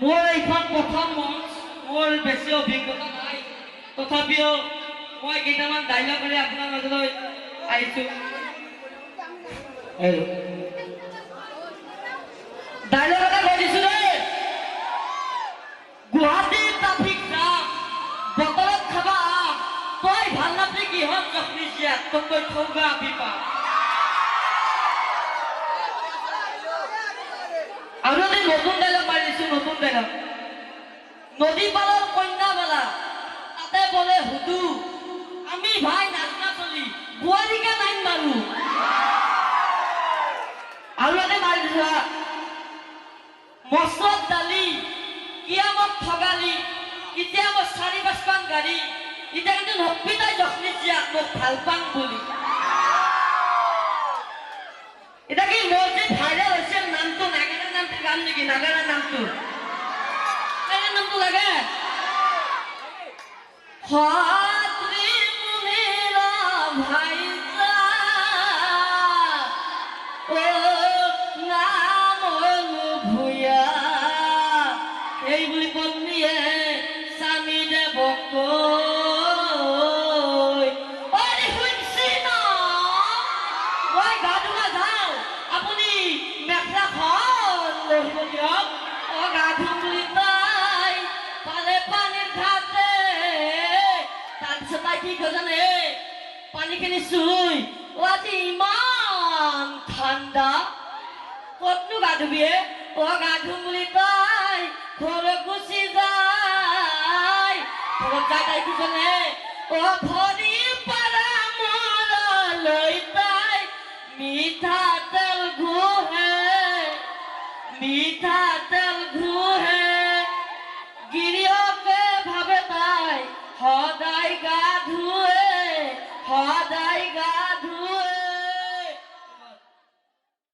মোৰ এইখন প্ৰথম মঞ্চ মোৰ বেছি অভিজ্ঞতা নাই। তথাপিও মই কেইটামান ডাইলগেৰে আপোনাৰ মাজলৈ আহিছোঁ। ডাইলগ এটা কৈ দিছোঁ দেই। ট্ৰাফিক জাম খাবা আম। তই ভালো নাপাই কিহত জখনি জীয়াত তই থৌগা আৰু এটি নতুন ডাইলগ ডাইলগ নদী পাৰৰ কন্যাবালা, তাতে বোলে, হুদু, আমি ভাই নাচনা চলি, বোৱাৰীকে লাইন মাৰো আৰু এটি মাৰি হা। মচলত দালি, কিয়ামত ঠগালি কেতিয়াবা চাৰি পাঁচখন গাড়ী, এতিয়া কিন্তু নব্বিতাই জখনি জীয়াক মোক ভালো পাং বুলি লাগে? হাতৰি মুনিৰা ভাইজা ও নাম ভূঞা এই বুলি পত্নীয়ে স্বামী দেৱক কৈ অৰে শুনছি ন। মই গা আপুনি মেখেলাখন লৈ আহিব দিয়ক কি কয় জানে? পানীখিনি চুই আজি ইমান ঠাণ্ডা। ক'তনো গা? অ গা বুলি তাই ঘৰত গুচি যায়। ঘৰত অ ভৰি পাৰা মৰলৈ তাই মিঠাতেল ঘুহে